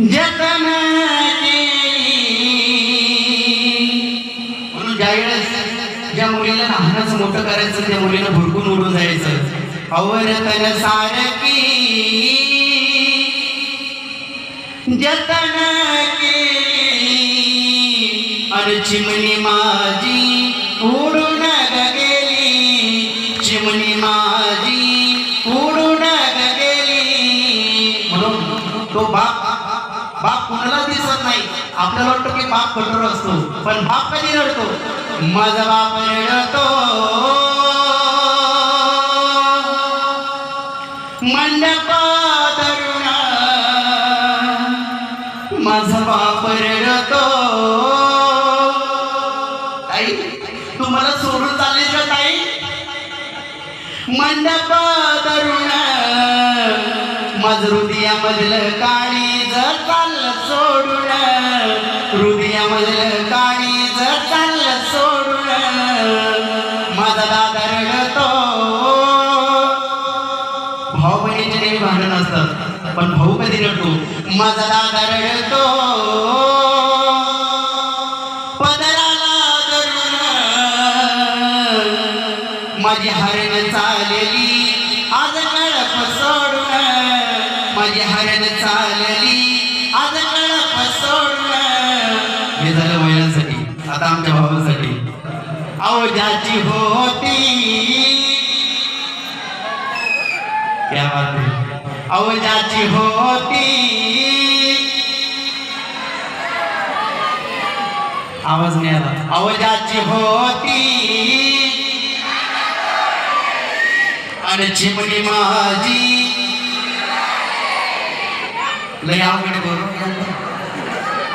जतन केली म्हणून ज्या मुलीला लहानच मोठं करायचं त्या मुलीनं भुरकून उडून जायचं. अवरतन सारखी. जतन अरे आणि चिमणी माझी उडून गेली. चिमणी माझी उडून गेली. म्हणून तो बाप बाप कुणाला दिसत नाही. आपल्याला वाटतो की बाप कठोर असतो पण बाप कधी रडतो? माझा बाप रडतो. मंडप तरुणा माझा बाप रडतो. ताई तुम्हाला सोडून चालले का ताई? मंडप तरुण माझ हृदयामधलं काळी सोडून. हृदयामधलं काळी जर चाललं सोडून. माझा दादा रडतो. भाऊ बहिणीचे नेहमी भांडण असतात पण भाऊ कधी रडतो? माझा दादा रडतो. पदराला धरून. माझी हरण चालली आज कळप सोडून. माझी हरण चालली आज झालं महिलांसाठी आता आमच्या भावांसाठी. अहो ज्याची होती. क्या बात है अहो ज्याची होती. आवाज नाही आला. अहो ज्याची होती. आणि चिमणी माझी. लय आवड बरोबर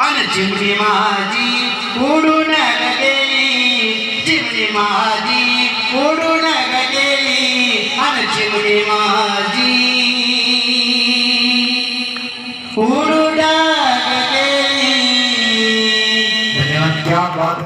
आणि चिमणी माजी उडून गेली. चिमणी माजी उडून गेली. आणि चिमणी माजी. उडून गेली. धन्यवाद.